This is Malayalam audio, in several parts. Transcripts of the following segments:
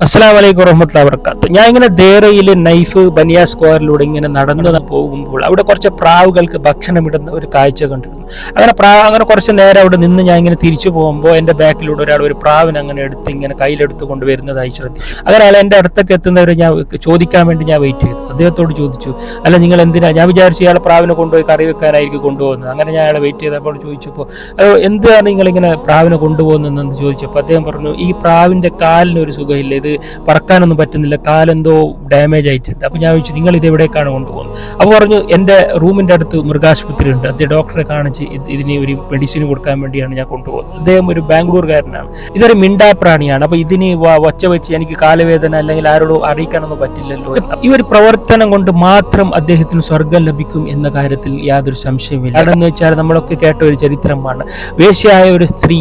അസ്സാം വലൈക്കും വറഹമത്തുള്ള വർക്കാത്ത് ഞാൻ ഇങ്ങനെ ദേറയിൽ നൈഫ് ബനിയ സ്ക്വയറിലൂടെ ഇങ്ങനെ നടന്നു പോകുമ്പോൾ അവിടെ കുറച്ച് പ്രാവുകൾക്ക് ഭക്ഷണം ഇടുന്ന ഒരു കാഴ്ച കണ്ടിരുന്നു. അങ്ങനെ പ്രാവ് അങ്ങനെ കുറച്ച് നേരം അവിടെ നിന്ന് ഞാൻ ഇങ്ങനെ തിരിച്ചു പോകുമ്പോൾ എന്റെ ബാക്കിലൂടെ ഒരാൾ ഒരു പ്രാവിനെ അങ്ങനെ എടുത്ത് ഇങ്ങനെ കയ്യിലെടുത്ത് കൊണ്ടുവരുന്നതായി ശ്രദ്ധിച്ചു. അങ്ങനെ അയാൾ എന്റെ അടുത്തൊക്കെ എത്തുന്നവരെ ഞാൻ ചോദിക്കാൻ വേണ്ടി ഞാൻ വെയിറ്റ് ചെയ്തു. അദ്ദേഹത്തോട് ചോദിച്ചു അല്ല നിങ്ങൾ എന്തിനാ? ഞാൻ വിചാരിച്ചു ഇയാളെ പ്രാവിനെ കൊണ്ടുപോയി കറി വെക്കാനായിരിക്കും കൊണ്ടുപോകുന്നത്. അങ്ങനെ ഞാൻ അയാളെ വെയിറ്റ് ചെയ്തപ്പോൾ ചോദിച്ചപ്പോൾ "അയ്യോ, എന്താണ് നിങ്ങളിങ്ങനെ പ്രാവിനെ കൊണ്ടുപോകുന്നതെന്ന്? ചോദിച്ചപ്പോൾ അദ്ദേഹം പറഞ്ഞു ഈ പ്രാവിന്റെ കാലിന് ഒരു സുഖമില്ല ഇത് പറക്കാനൊന്നും പറ്റുന്നില്ല. കാലെന്തോ ഡാമേജ് ആയിട്ടുണ്ട്. അപ്പോൾ ഞാൻ ചോദിച്ചു നിങ്ങൾ ഇത് എവിടേക്കാണ് കൊണ്ടുപോകുന്നത്? അപ്പോൾ പറഞ്ഞു എന്റെ റൂമിന്റെ അടുത്ത് മൃഗാശുപത്രി ഉണ്ട് അദ്ദേഹം ഡോക്ടറെ കാണിച്ച് ഇത് ഇതിന് ഒരു മെഡിസിൻ കൊടുക്കാൻ വേണ്ടിയാണ് ഞാൻ കൊണ്ടുപോകുന്നത്. അദ്ദേഹം ഒരു ബാംഗ്ലൂർകാരനാണ്. ഇതൊരു മിണ്ടാപ്രാണിയാണ്. അപ്പോൾ ഇതിന് വച്ച വെച്ച് എനിക്ക് കാലവേദന അല്ലെങ്കിൽ ആരോടും അറിയിക്കാനൊന്നും പറ്റില്ലല്ലോ. ഈ ഒരു പ്രവർത്തനം കൊണ്ട് മാത്രം അദ്ദേഹത്തിന് സ്വർഗം ലഭിക്കും എന്ന കാര്യത്തിൽ യാതൊരു സംശയമില്ല എന്ന് വെച്ചാൽ നമ്മളൊക്കെ കേട്ട ഒരു ചരിത്രമാണ്. വേശ്യയായ ഒരു സ്ത്രീ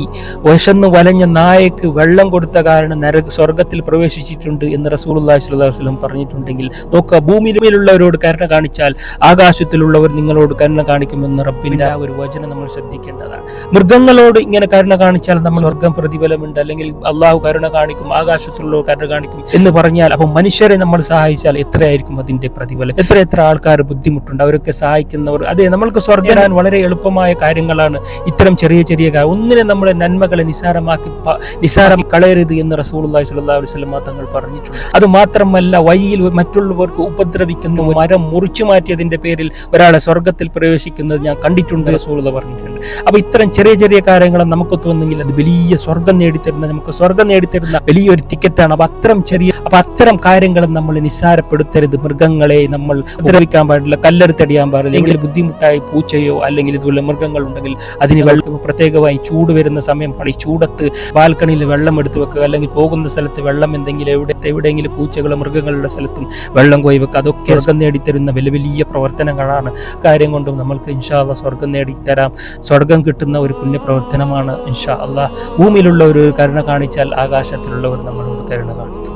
വിശന്ന് വലഞ്ഞ നായക്ക് വെള്ളം കൊടുത്ത കാരണം നരക സ്വർഗത്തിൽ പ്രവേശിച്ചിട്ടുണ്ട് എന്ന് റസൂലുള്ളാഹി സ്വല്ലല്ലാഹു അലൈഹി വസല്ലം പറഞ്ഞിട്ടുണ്ടെങ്കിൽ നോക്കുക ഭൂമിയിലുള്ളവരോട് കരുണ കാണിച്ചാൽ ആകാശത്തിലുള്ളവർ നിങ്ങളോട് കരുണ കാണിക്കുമെന്ന് റബ്ബിന്റെ ആ ഒരു വചനം നമ്മൾ ശ്രദ്ധിക്കേണ്ടതാണ്. മൃഗങ്ങളോട് ഇങ്ങനെ കരുണ കാണിച്ചാൽ നമ്മൾ സ്വർഗം പ്രതിഫലമുണ്ട് അല്ലെങ്കിൽ അള്ളാഹു കരുണ കാണിക്കും ആകാശത്തിലുള്ളവർ കരുണ കാണിക്കും എന്ന് പറഞ്ഞാൽ അപ്പോൾ മനുഷ്യരെ നമ്മൾ സഹായിച്ചാൽ എത്രയായിരിക്കും അതിന്റെ പ്രതിഫലം? എത്ര എത്ര ആൾക്കാർ ബുദ്ധിമുട്ടുണ്ട് അവരൊക്കെ സഹായിക്കുന്നവർ. അതെ നമ്മൾക്ക് സ്വർഗം വളരെ എളുപ്പമായ കാര്യങ്ങളാണ് ഇത്തരം ചെറിയ ചെറിയ ഒന്നിനെ നമ്മുടെ നന്മകളെ നിസാരമാക്കി നിസ്സാരം കളയരുത് എന്ന് റസൂലുള്ളാഹി സ്വല്ലല്ലാഹു അലൈഹി വസല്ലം തങ്ങൾ പറഞ്ഞിട്ടുണ്ട്. അത് മാത്രമല്ല വഴിയിൽ മറ്റുള്ളവർക്ക് ഉപദ്രവിക്കുന്നു. മരം മുറിച്ചു മാറ്റിയതിന്റെ പേരിൽ ഒരാളെ സ്വർഗത്തിൽ പ്രവേശിക്കുന്നത് ഞാൻ കണ്ടിട്ടുണ്ട്. റസൂലുള്ള പറഞ്ഞിട്ടുണ്ട്. അപ്പൊ ഇത്തരം ചെറിയ ചെറിയ കാര്യങ്ങൾ നമുക്ക് തോന്നുന്നെങ്കിൽ അത് വലിയ സ്വർഗം നേടിത്തരുന്ന നമുക്ക് സ്വർഗം നേടിത്തരുന്ന വലിയൊരു ടിക്കറ്റാണ് അപ്പൊ അത്തരം ചെറിയ അപ്പൊ അത്തരം കാര്യങ്ങൾ നമ്മൾ നിസ്സാരപ്പെടുത്തരുത്. മൃഗങ്ങളെ നമ്മൾ ഉപദ്രവിക്കാൻ പാടില്ല കല്ലെടുത്തടിയാൻ പാടില്ല. അല്ലെങ്കിൽ ബുദ്ധിമുട്ടായി പൂച്ചയോ അല്ലെങ്കിൽ ഇതുപോലെ മൃഗങ്ങൾ ഉണ്ടെങ്കിൽ അതിന് വെള്ളം പ്രത്യേകമായി ചൂട് വരുന്ന സമയം. ഈ ചൂടത്ത് ബാൽക്കണിയിൽ വെള്ളം എടുത്തു വെക്കുക അല്ലെങ്കിൽ പോകുന്ന സ്ഥലത്ത് വെള്ളം എന്തെങ്കിലും എവിടെ എവിടെയെങ്കിലും പൂച്ചകളോ മൃഗങ്ങളുടെ സ്ഥലത്തും വെള്ളം കോയി വെക്കുക അതൊക്കെ സ്വർഗം നേടിത്തരുന്ന വലിയ വലിയ പ്രവർത്തനങ്ങളാണ്. കാര്യം കൊണ്ടും നമ്മൾക്ക് ഇൻഷാ അള്ളാഹ് സ്വർഗം നേടിത്തരാം. സ്വർഗം കിട്ടുന്ന ഒരു പുണ്യപ്രവർത്തനമാണ് ഇൻഷാ അള്ളാഹ് ഭൂമിയിലുള്ള ഒരു കരുണ കാണിച്ചാൽ ആകാശത്തിലുള്ളവർ നമ്മളോട് കരുണ കാണിക്കും.